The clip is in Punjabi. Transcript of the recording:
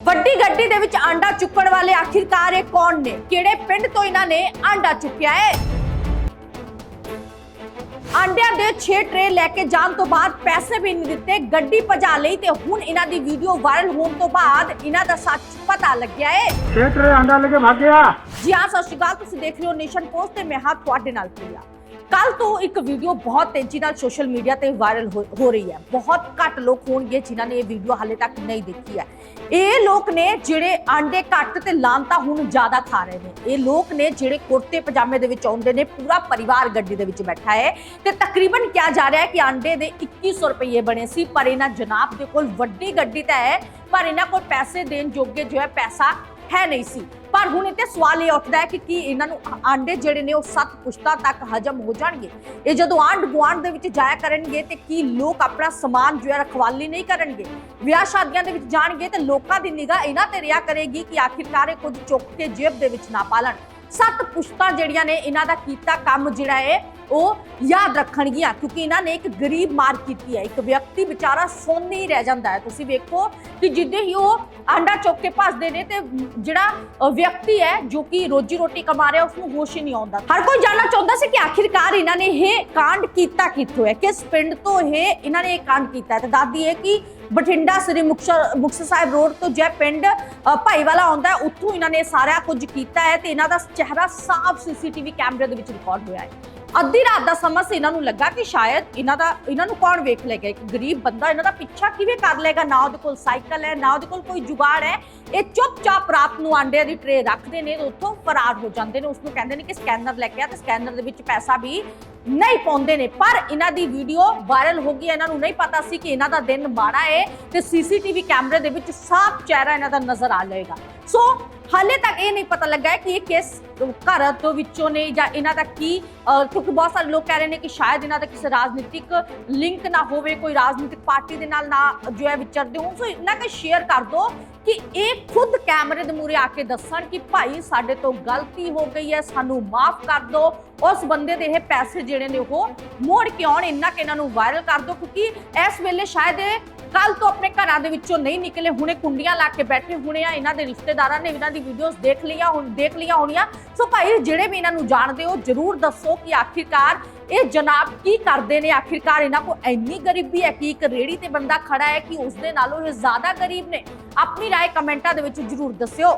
ਵੱਡੀ ਗੱਡੀ ਦੇ ਵਿੱਚ ਆਂਡਾ ਚੁੱਕਣ ਵਾਲੇ ਆਖਿਰਕਾਰ ਇਹ ਕੌਣ ਨੇ? ਕਿਹੜੇ ਪਿੰਡ ਤੋਂ ਇਹਨਾਂ ਨੇ ਆਂਡਾ ਚੁੱਕਿਆ ਹੈ? ਆਂਡਿਆਂ ਦੇ 6 ਟਰੇ ਲੈ ਕੇ ਜਾਣ ਤੋਂ ਬਾਅਦ ਪੈਸੇ ਵੀ ਨਹੀਂ ਦਿੱਤੇ ਗੱਡੀ ਭਜਾ ਲਈ ਤੇ ਹੁਣ ਇਹਨਾਂ ਦੀ ਵੀਡੀਓ ਵਾਇਰਲ ਹੋਣ ਤੋਂ ਬਾਅਦ ਇਹਨਾਂ ਦਾ ਸੱਚ ਪਤਾ ਲੱਗਿਆ ਹੈ। ਖੇਤ ਰੇ ਅੰਡਾ ਲੈ ਕੇ ਭਾਗ ਗਿਆ। ਜੀ ਹਾਂ ਸਤਿ ਸ਼੍ਰੀ ਅਕਾਲ ਤੁਸੀਂ ਦੇਖ ਰਹੇ ਹੋ ਨੇਸ਼ਨ ਪੋਸਟ ਤੇ ਮੈਂ ਹਾਂ ਤੁਹਾਡੇ ਨਾਲ ਪ੍ਰਿਆ। ਕੱਲ ਤੋਂ ਇੱਕ ਵੀਡੀਓ ਬਹੁਤ ਤੇਜ਼ੀ ਨਾਲ ਸੋਸ਼ਲ ਮੀਡੀਆ ਤੇ ਵਾਇਰਲ ਹੋ ਰਹੀ ਹੈ। ਬਹੁਤ ਘੱਟ ਲੋਕ ਹੋਣਗੇ ਜਿਨ੍ਹਾਂ ਨੇ ਇਹ ਵੀਡੀਓ ਹਾਲੇ ਤੱਕ ਨਹੀਂ ਦੇਖੀ ਹੈ। ਇਹ ਲੋਕ ਨੇ ਜਿਹੜੇ ਆਂਡੇ ਘੱਟ ਤੇ ਲਾਂਤਾ ਹੁਣ ਜ਼ਿਆਦਾ ਖਾ ਰਹੇ ਨੇ। ਇਹ ਲੋਕ ਨੇ ਜਿਹੜੇ ਕੁੜਤੇ ਪਜਾਮੇ ਦੇ ਵਿੱਚ ਆਉਂਦੇ ਨੇ, ਪੂਰਾ ਪਰਿਵਾਰ ਗੱਡੀ ਦੇ ਵਿੱਚ ਬੈਠਾ ਹੈ। ਤੇ ਤਕਰੀਬਨ ਕਿਹਾ ਜਾ ਰਿਹਾ ਹੈ ਕਿ ਆਂਡੇ ਦੇ 2100 ਰੁਪਏ ਬਣੇ ਸੀ, ਪਰ ਇਹਨਾਂ ਜਨਾਬ ਦੇ ਕੋਲ ਵੱਡੀ ਗੱਡੀ ਤਾਂ ਹੈ, ਪਰ ਇਹਨਾਂ ਕੋਲ ਪੈਸੇ ਦੇਣ ਜੋਗੇ ਜੋ ਹੈ ਪੈਸਾ ਹੈ ਨਹੀਂ ਸੀ। ਪਰ ਹੁਣ ਇੱਥੇ ਸਵਾਲ ਇਹ ਉੱਠਦਾ ਹੈ ਕਿ ਕੀ ਇਹਨਾਂ ਨੂੰ ਆਂਡੇ ਜਿਹੜੇ ਨੇ ਉਹ ਸੱਤ ਪੁਸ਼ਤਾਂ ਤੱਕ ਹਜਮ ਹੋ ਜਾਣਗੇ? ਇਹ ਜਦੋਂ ਆਂਡ ਗੁਆਂਢ ਦੇ ਵਿੱਚ ਜਾਇਆ ਕਰਨਗੇ ਤੇ ਕੀ ਲੋਕ ਆਪਣਾ ਸਮਾਨ ਜੋ ਹੈ ਰਖਵਾਲੀ ਨਹੀਂ ਕਰਨਗੇ? ਵਿਆਹ ਸ਼ਾਦੀਆਂ ਦੇ ਵਿੱਚ ਜਾਣਗੇ ਤੇ ਲੋਕਾਂ ਦੀ ਨਿਗਾਹ ਇਹਨਾਂ ਤੇ ਰਿਆ ਕਰੇਗੀ ਕਿ ਆਖਿਰਕਾਰ ਇਹ ਕੁਝ ਚੁੱਕ ਕੇ ਜੇਬ ਦੇ ਵਿੱਚ ਨਾ ਪਾਲਣ। ਸੱਤ ਪੁਸ਼ਤਾਂ ਜਿਹੜੀਆਂ ਨੇ ਇਹਨਾਂ ਦਾ ਕੀਤਾ ਕੰਮ ਜਿਹੜਾ ਹੈ ਉਹ ਯਾਦ ਰੱਖਣਗੀਆਂ ਕਿਉਂਕਿ ਇਹਨਾਂ ਨੇ ਇੱਕ ਗਰੀਬ ਮਾਰ ਕੀਤੀ ਹੈ। ਇੱਕ ਵਿਅਕਤੀ ਵਿਚਾਰਾ ਸੋਨੇ ਹੀ ਰਹਿ ਜਾਂਦਾ ਹੈ। ਤੁਸੀਂ ਵੇਖੋ ਕਿ ਜਿੱਦੇ ਹੀ ਉਹ ਆਂਡਾ ਚੁੱਕ ਕੇ ਭੱਜਦੇ ਨੇ ਤੇ ਜਿਹੜਾ ਵਿਅਕਤੀ ਹੈ ਜੋ ਕਿ ਰੋਜੀ ਰੋਟੀ ਕਮਾ ਰਿਹਾ ਉਸ ਨੂੰ ਹੋਸ਼ ਹੀ ਨਹੀਂ ਆਉਂਦਾ। ਹਰ ਕੋਈ ਜਾਣਨਾ ਚਾਹੁੰਦਾ ਸੀ ਕਿ ਆਖਿਰਕਾਰ ਇਹਨਾਂ ਨੇ ਇਹ ਕਾਂਡ ਕੀਤਾ ਕਿੱਥੋਂ ਹੈ? ਕਿਸ ਪਿੰਡ ਤੋਂ ਇਹ, ਇਹਨਾਂ ਨੇ ਇਹ ਕਾਂਡ ਕੀਤਾ ਹੈ? ਤੇ ਦਾਦੀ ਹੈ ਕਿ ਬਠਿੰਡਾ ਸ੍ਰੀ ਮੁਕਤਸਰ ਮੁਕਤਸਰ ਸਾਹਿਬ ਰੋਡ ਤੋਂ ਜੇ ਪਿੰਡ ਭਾਈਵਾਲਾ ਆਉਂਦਾ ਉੱਥੋਂ ਇਹਨਾਂ ਨੇ ਸਾਰਾ ਕੁਝ ਕੀਤਾ ਹੈ ਤੇ ਇਹਨਾਂ ਦਾ ਚਿਹਰਾ ਸਾਫ਼ ਸੀਸੀਟੀਵੀ ਕੈਮਰੇ ਦੇ ਵਿੱਚ ਰਿਕਾਰਡ ਹੋਇਆ ਹੈ। ਅੱਧੀ ਰਾਤ ਦਾ ਸਮਾਂ ਸੀ, ਇਹਨਾਂ ਨੂੰ ਲੱਗਾ ਕਿ ਸ਼ਾਇਦ ਇਹਨਾਂ ਦਾ, ਇਹਨਾਂ ਨੂੰ ਕੌਣ ਵੇਖ ਲੇਗਾ? ਇੱਕ ਗਰੀਬ ਬੰਦਾ, ਇਹਨਾਂ ਦਾ ਪਿੱਛਾ ਕਿਵੇਂ ਕਰ ਲੇਗਾ? ਨਾ ਉਹਦੇ ਕੋਲ ਸਾਈਕਲ ਹੈ, ਨਾ ਉਹਦੇ ਕੋਲ ਕੋਈ ਜੁਗਾੜ ਹੈ। ਇਹ ਚੁੱਪਚਾਪ ਰਾਤ ਨੂੰ ਆਂਡਿਆਂ ਦੀ ਟਰੇ ਰੱਖਦੇ ਨੇ, ਉੱਥੋਂ ਫਰਾਰ ਹੋ ਜਾਂਦੇ ਨੇ। ਉਸ ਨੂੰ ਕਹਿੰਦੇ ਨੇ ਕਿ ਸਕੈਨਰ ਲੈ ਕੇ ਆ ਤੇ ਸਕੈਨਰ ਦੇ ਵਿੱਚ ਪੈਸਾ ਵੀ ਨਹੀਂ ਪਾਉਂਦੇ ਨੇ। ਪਰ ਇਹਨਾਂ ਦੀ ਵੀਡੀਓ ਵਾਇਰਲ ਹੋ ਗਈ ਇਹਨਾਂ ਨੂੰ ਨਹੀਂ ਪਤਾ ਸੀ ਕਿ ਇਹਨਾਂ ਦਾ ਦਿਨ ਮਾੜਾ ਹੈ ਤੇ ਸੀਸੀਟੀਵੀ ਕੈਮਰੇ ਦੇ ਵਿੱਚ ਸਾਫ਼ ਚਿਹਰਾ ਇਹਨਾਂ ਦਾ ਨਜ਼ਰ ਆ ਜਾਏਗਾ ਸੋ ਹਾਲੇ ਤੱਕ ਇਹ ਨਹੀਂ ਪਤਾ ਲੱਗਾ ਹੈ ਕਿ ਇਹ ਕਿਸ ਘਰ ਤੋਂ ਵਿੱਚੋਂ ਨੇ ਜਾਂ ਇਹਨਾਂ ਦਾ ਕੀ ਕਿਉਂਕਿ ਬਹੁਤ ਸਾਰੇ ਲੋਕ ਕਹਿ ਰਹੇ ਨੇ ਕਿ ਸ਼ਾਇਦ ਇਹਨਾਂ ਦਾ ਕਿਸੇ ਰਾਜਨੀਤਿਕ ਲਿੰਕ ਨਾ ਹੋਵੇ, ਕੋਈ ਰਾਜਨੀਤਿਕ ਪਾਰਟੀ ਦੇ ਨਾਲ ਨਾ ਜੋ ਹੈ ਵਿਚਰਦੇ ਹੋਣ। ਸੋ ਇਹਨਾਂ ਕੇ ਸ਼ੇਅਰ ਕਰ ਦਿਓ ਕਿ ਇਹ ਖੁਦ ਕੈਮਰੇ ਦੇ ਮੂਹਰੇ ਆ ਕੇ ਦੱਸਣ ਕਿ ਭਾਈ ਸਾਡੇ ਤੋਂ ਗਲਤੀ ਹੋ ਗਈ ਹੈ, ਸਾਨੂੰ ਮਾਫ ਕਰ ਦਿਓ ਉਸ ਬੰਦੇ ਦੇ ਇਹ ਪੈਸੇ ਜਿਹੜੇ ਨੇ ਉਹ ਮੋੜ ਕੇ ਆਉਣ, ਇੰਨਾ ਕਿ ਇਹਨਾਂ ਨੂੰ ਵਾਇਰਲ ਕਰ ਦਿਓ ਕਿਉਂਕਿ ਇਸ ਵੇਲੇ ਸ਼ਾਇਦ ਇਹ ਕੱਲ ਤੋਂ ਆਪਣੇ ਘਰਾਂ ਦੇ ਵਿੱਚੋਂ ਨਹੀਂ ਨਿਕਲੇ ਹੁਣੇ ਕੁੰਡੀਆਂ ਲਾ ਕੇ ਬੈਠੇ ਹੁਣੇ ਆ ਇਹਨਾਂ ਦੇ ਰਿਸ਼ਤੇਦਾਰਾਂ ਨੇ ਇਹਨਾਂ ਦੀ ਵੀਡੀਓਜ਼ ਦੇਖ ਲਈਆਂ ਹੁਣ ਦੇਖ ਲਈਆਂ ਹੋਣੀਆਂ ਸੋ ਭਾਈ ਜਿਹੜੇ ਵੀ ਇਹਨਾਂ ਨੂੰ ਜਾਣਦੇ ਹੋ ਜਰੂਰ ਦੱਸੋ ਕਿ ਆਖਿਰਕਾਰ ਇਹ ਜਨਾਬ ਕੀ ਕਰਦੇ ਨੇ ਆਖਿਰਕਾਰ ਇਹਨਾਂ ਕੋ ਇੰਨੀ ਗਰੀਬੀ ਹੈ ਕਿ ਇੱਕ ਰੇੜੀ ਤੇ ਬੰਦਾ ਖੜਾ ਹੈ ਕਿ ਉਸ ਦੇ ਨਾਲੋਂ ਇਹ ਜ਼ਿਆਦਾ ਗਰੀਬ ਨੇ ਆਪਣੀ رائے ਕਮੈਂਟਾਂ ਦੇ ਵਿੱਚ ਜਰੂਰ ਦੱਸਿਓ